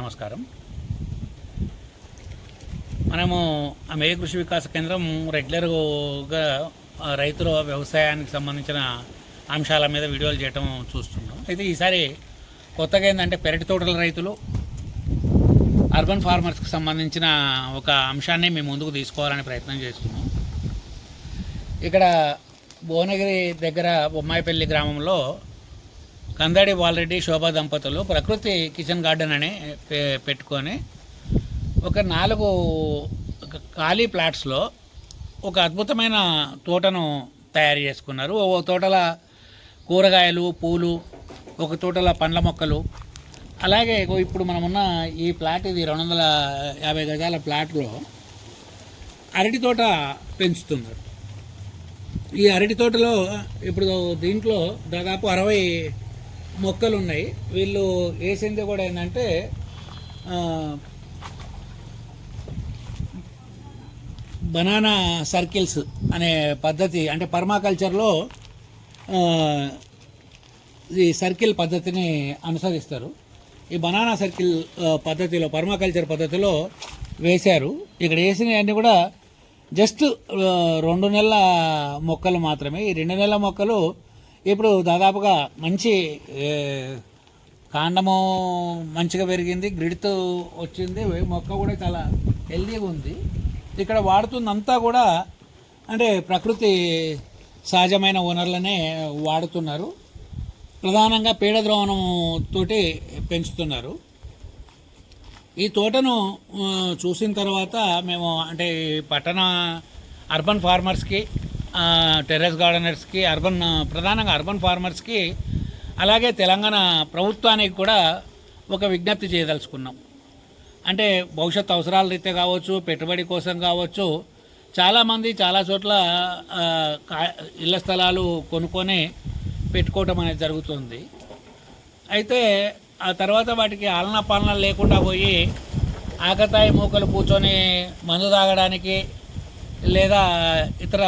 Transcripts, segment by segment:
నమస్కారం. మనము అమేయ కృషి వికాస కేంద్రం రెగ్యులర్గా రైతుల వ్యవసాయానికి సంబంధించిన అంశాల మీద వీడియోలు చేయటం చూస్తున్నాం అయితే ఈసారి కొత్తగా ఏంటంటే పెరటి తోటల రైతులు అర్బన్ ఫార్మర్స్కి సంబంధించిన ఒక అంశాన్ని మేము ముందుకు తీసుకోవాలని ప్రయత్నం చేస్తున్నాం. ఇక్కడ భువనగిరి దగ్గర బొమ్మాయిపల్లి గ్రామంలో కందాడి బాలరెడ్డి శోభా దంపతులు ప్రకృతి కిచెన్ గార్డెన్ అని పెట్టుకొని ఒక నాలుగు ఒక ఖాళీ ప్లాట్స్లో ఒక అద్భుతమైన తోటను తయారు చేసుకున్నారు. ఓ తోటల కూరగాయలు పూలు ఒక తోటల పండ్ల మొక్కలు. అలాగే ఇప్పుడు మనమున్న ఈ ప్లాట్ ఇది రెండు వందల యాభై గజాల ప్లాట్లో అరటి తోట పెంచుతున్నారు. ఈ అరటి తోటలో ఇప్పుడు దీంట్లో దాదాపు అరవై మొక్కలు ఉన్నాయి వీళ్ళు వేసింది కూడా ఏంటంటే బనానా సర్కిల్స్ అనే పద్ధతి అంటే పర్మాకల్చర్లో ఈ సర్కిల్ పద్ధతిని అనుసరిస్తారు. ఈ బనానా సర్కిల్ పద్ధతిలో పర్మాకల్చర్ పద్ధతిలో వేశారు. ఇక్కడ వేసినవన్నీ కూడా జస్ట్ రెండు నెలల మొక్కలు మాత్రమే. ఈ రెండు నెలల మొక్కలు ఇప్పుడు దాదాపుగా మంచి కాండము మంచిగా పెరిగింది గ్రిడ్తో వచ్చింది మొక్క కూడా చాలా హెల్దీగా ఉంది. ఇక్కడ వాడుతుందంతా కూడా అంటే ప్రకృతి సహజమైన వనరులనే వాడుతున్నారు. ప్రధానంగా పీడ ద్రోవణం తోటి పెంచుతున్నారు. ఈ తోటను చూసిన తర్వాత మేము అంటే పట్టణ అర్బన్ ఫార్మర్స్కి టెర్రస్ గార్డెనర్స్కి అర్బన్ ప్రధానంగా అర్బన్ ఫార్మర్స్కి అలాగే తెలంగాణ ప్రభుత్వానికి కూడా ఒక విజ్ఞప్తి చేయదలుచుకున్నాం. అంటే భవిష్యత్ అవసరాల రీత్యా కావచ్చు పెట్టుబడి కోసం కావచ్చు చాలామంది చాలా చోట్ల కా- ఇళ్ళ స్థలాలు కొనుక్కొని పెట్టుకోవటం అనేది జరుగుతుంది. అయితే ఆ తర్వాత వాటికి ఆలనా పాలన లేకుండా పోయి ఆకతాయి మూకలు కూర్చొని మందు తాగడానికి లేదా ఇతర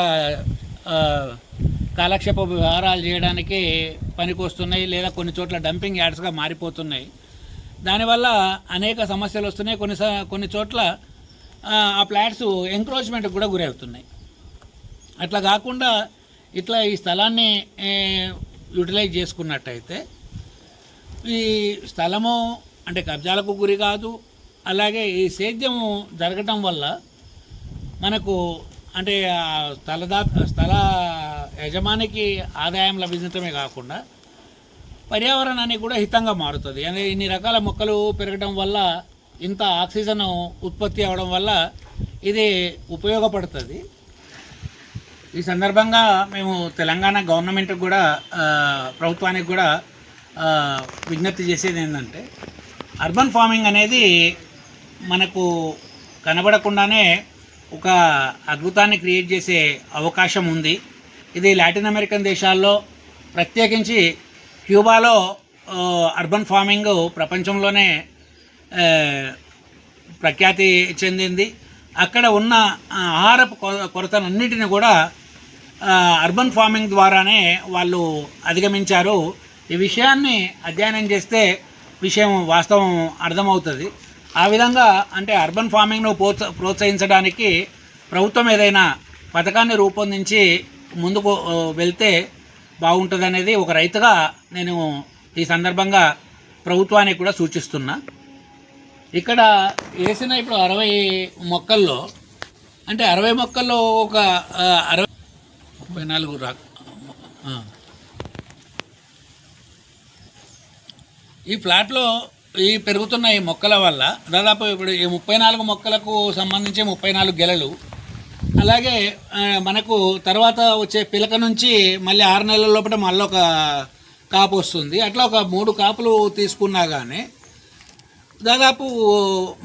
కాలక్షేప వ్యవహారాలు చేయడానికి పనికొస్తున్నాయి లేదా కొన్ని చోట్ల డంపింగ్ యార్డ్స్గా మారిపోతున్నాయి. దానివల్ల అనేక సమస్యలు వస్తున్నాయి. కొన్ని కొన్ని చోట్ల ఆ, ఆ ఫ్లాట్స్ ఎంక్రోచ్మెంట్కి కూడా గురవుతున్నాయి. అట్లా కాకుండా ఇట్లా ఈ స్థలాన్ని యూటిలైజ్ చేసుకున్నట్టయితే ఈ స్థలము అంటే కబ్జాలకు గురి కాదు. అలాగే ఈ సేద్యము జరగటం వల్ల మనకు అంటే స్థలదా స్థల యజమానికి ఆదాయం లభించటమే కాకుండా పర్యావరణానికి కూడా హితంగా మారుతుంది. అంటే ఇన్ని రకాల మొక్కలు పెరగడం వల్ల ఇంత ఆక్సిజన్ ఉత్పత్తి అవడం వల్ల ఇది ఉపయోగపడుతుంది. ఈ సందర్భంగా మేము తెలంగాణ గవర్నమెంట్కి కూడా ప్రభుత్వానికి కూడా విజ్ఞప్తి చేసేది ఏంటంటే అర్బన్ ఫార్మింగ్ అనేది మనకు కనబడకుండానే ఒక అద్భుతాన్ని క్రియేట్ చేసే అవకాశం ఉంది. ఇది లాటిన్ అమెరికన్ దేశాల్లో ప్రత్యేకించి క్యూబాలో అర్బన్ ఫార్మింగ్ ప్రపంచంలోనే ప్రఖ్యాతి చెందింది. అక్కడ ఉన్న ఆహార ఆహారపు కొరతనన్నిటిని కూడా అర్బన్ ఫార్మింగ్ ద్వారానే వాళ్ళు అధిగమించారు. ఈ విషయాన్ని అధ్యయనం చేస్తే విషయం వాస్తవం అర్థమవుతుంది. ఆ విధంగా అంటే అర్బన్ ఫార్మింగ్ను ప్రోత్స ప్రోత్సహించడానికి ప్రభుత్వం ఏదైనా పథకాన్ని రూపొందించి ముందుకు వెళ్తే బాగుంటుంది అనేది ఒక రైతుగా నేను ఈ సందర్భంగా ప్రభుత్వానికి కూడా సూచిస్తున్నా. ఇక్కడ వేసిన ఇప్పుడు అరవై మొక్కల్లో అంటే అరవై మొక్కల్లో ఒక అరవై ముప్పై నాలుగు రా ఈ ఫ్లాట్లో ఈ పెరుగుతున్న ఈ మొక్కల వల్ల దాదాపు ఇప్పుడు ఈ ముప్పై నాలుగు మొక్కలకు సంబంధించి ముప్పై నాలుగు గెలలు. అలాగే మనకు తర్వాత వచ్చే పిలక నుంచి మళ్ళీ ఆరు నెలల లోపల మళ్ళీ ఒక కాపు వస్తుంది. అట్లా ఒక మూడు కాపులు తీసుకున్నా కానీ దాదాపు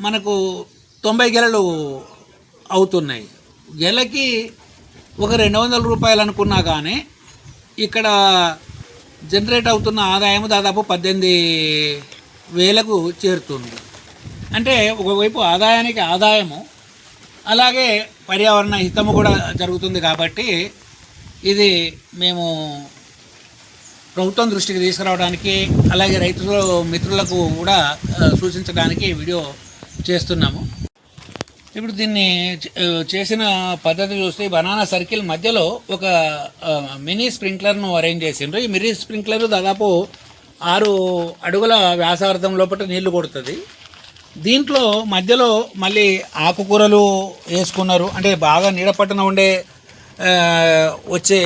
మనకు తొంభై గెలలు అవుతున్నాయి. గెలకి ఒక రెండు వందల రూపాయలు అనుకున్నా కానీ ఇక్కడ జనరేట్ అవుతున్న ఆదాయం దాదాపు పద్దెనిమిది వేలకు చేరుతుంది. అంటే ఒకవైపు ఆదాయానికి ఆదాయము అలాగే పర్యావరణ హితము కూడా జరుగుతుంది కాబట్టి ఇది మేము ప్రభుత్వం దృష్టికి తీసుకురావడానికి అలాగే రైతుల మిత్రులకు కూడా సూచించడానికి వీడియో చేస్తున్నాము. ఇప్పుడు దీన్ని చే- చేసిన పద్ధతి చూస్తే బనానా సర్కిల్ మధ్యలో ఒక మినీ స్ప్రింక్లర్ను అరేంజ్ చేసిండ్రు. ఈ మినీ స్ప్రింక్లర్ దాదాపు ఆరు అడుగుల వ్యాసార్థం లోపల నీళ్ళు కొడుతుంది. దీంట్లో మధ్యలో మళ్ళీ ఆకుకూరలు వేసుకున్నారు. అంటే బాగా నీడపట్టున ఉండే వచ్చే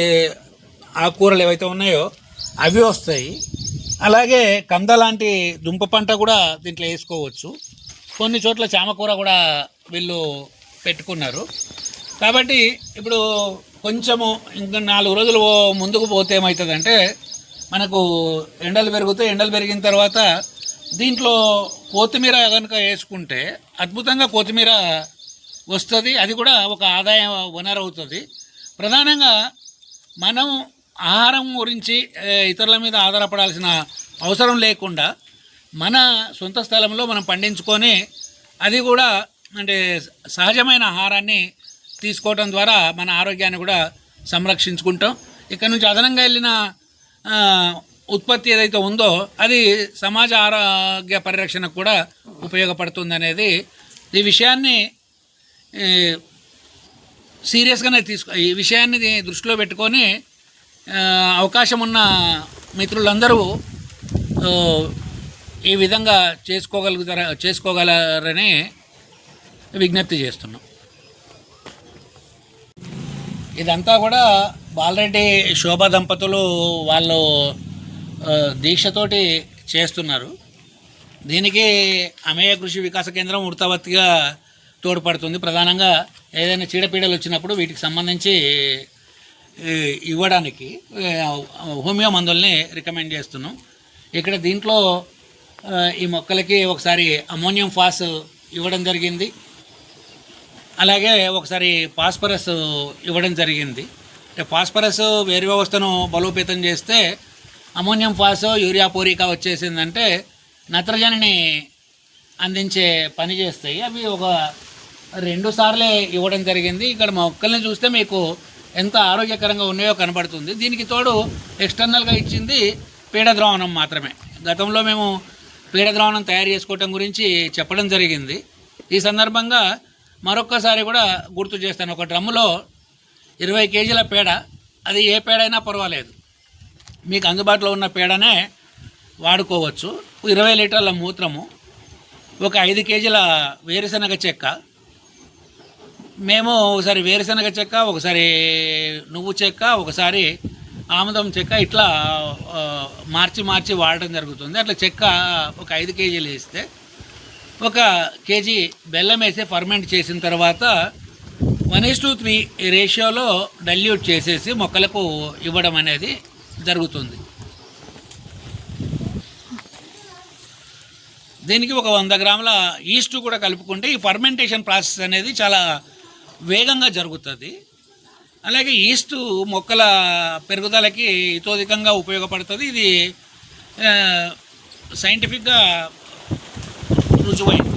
ఆకుకూరలు ఏవైతే ఉన్నాయో అవి వస్తాయి. అలాగే కంద లాంటి దుంప పంట కూడా దీంట్లో వేసుకోవచ్చు. కొన్ని చోట్ల చామకూర కూడా వీళ్ళు పెట్టుకున్నారు. కాబట్టి ఇప్పుడు కొంచెము ఇంకా నాలుగు రోజులు ముందుకు పోతే ఏమవుతుందంటే మనకు ఎండలు పెరుగుతాయి ఎండలు పెరిగిన తర్వాత దీంట్లో కొత్తిమీర కనుక వేసుకుంటే అద్భుతంగా కొత్తిమీర వస్తుంది. అది కూడా ఒక ఆదాయ వనరు అవుతుంది. ప్రధానంగా మనం ఆహారం గురించి ఇతరుల మీద ఆధారపడాల్సిన అవసరం లేకుండా మన సొంత స్థలంలో మనం పండించుకొని అది కూడా అంటే సహజమైన ఆహారాన్ని తీసుకోవడం ద్వారా మన ఆరోగ్యాన్ని కూడా సంరక్షించుకుంటాం. ఇక్కడ నుంచి అదనంగా వెళ్ళిన ఉత్పత్తి ఏదైతే ఉందో అది సమాజ ఆరోగ్య పరిరక్షణకు కూడా ఉపయోగపడుతుంది అనేది ఈ విషయాన్ని సీరియస్గానే తీసుకో ఈ విషయాన్ని దృష్టిలో పెట్టుకొని అవకాశం ఉన్న మిత్రులందరూ ఈ విధంగా చేసుకోగలుగుతారా చేసుకోగలరని విజ్ఞప్తి చేస్తున్నాం. ఇదంతా కూడా బాలరెడ్డి శోభ దంపతులు వాళ్ళు దీక్షతోటి చేస్తున్నారు. దీనికి అమేయ కృషి వికాస కేంద్రం వృత్తవత్తిగా తోడ్పడుతుంది. ప్రధానంగా ఏదైనా చీడపీడలు వచ్చినప్పుడు వీటికి సంబంధించి ఇవ్వడానికి హోమియో మందుల్ని రికమెండ్ చేస్తున్నాం. ఇక్కడ దీంట్లో ఈ మొక్కలకి ఒకసారి అమోనియం ఫాస్ ఇవ్వడం జరిగింది. అలాగే ఒకసారి పాస్పరస్ ఇవ్వడం జరిగింది. అంటే ఫాస్ఫరస్ వేరు వ్యవస్థను బలోపేతం చేస్తే అమోనియం ఫాస్ యూరియా పోరికా వచ్చేసిందంటే నత్రజనిని అందించే పని చేస్తాయి. అవి ఒక రెండు సార్లే ఇవ్వడం జరిగింది. ఇక్కడ మొక్కల్ని చూస్తే మీకు ఎంత ఆరోగ్యకరంగా ఉన్నాయో కనబడుతుంది. దీనికి తోడు ఎక్స్టర్నల్గా ఇచ్చింది పీడ ద్రావణం మాత్రమే. గతంలో మేము పీడ ద్రావణం తయారు చేసుకోవటం గురించి చెప్పడం జరిగింది. ఈ సందర్భంగా మరొక్కసారి కూడా గుర్తు చేస్తాను. ఒక డ్రమ్ములో ఇరవై కేజీల పేడ అది ఏ పేడైనా పర్వాలేదు. మీకు అందుబాటులో ఉన్న పేడనే వాడుకోవచ్చు. ఇరవై లీటర్ల మూత్రము ఒక ఐదు కేజీల వేరుశనగ చెక్క. మేము ఒకసారి వేరుశనగ చెక్క ఒకసారి నువ్వు చెక్క ఒకసారి ఆముదం చెక్క ఇట్లా మార్చి మార్చి వాడటం జరుగుతుంది. అట్లా చెక్క ఒక ఐదు కేజీలు వేస్తే ఒక కేజీ బెల్లం వేసి ఫర్మెంట్ చేసిన తర్వాత వన్ ఇస్ టు త్రీ రేషియోలో డల్యూట్ చేసేసి మొక్కలకు ఇవ్వడం అనేది జరుగుతుంది. దీనికి ఒక వంద గ్రాముల ఈస్ట్ కూడా కలుపుకుంటే ఈ ఫర్మెంటేషన్ ప్రాసెస్ అనేది చాలా వేగంగా జరుగుతుంది. అలాగే ఈస్ట్ మొక్కల పెరుగుదలకి ఇతోధికంగా ఉపయోగపడుతుంది. ఇది సైంటిఫిక్గా రుజువైంది.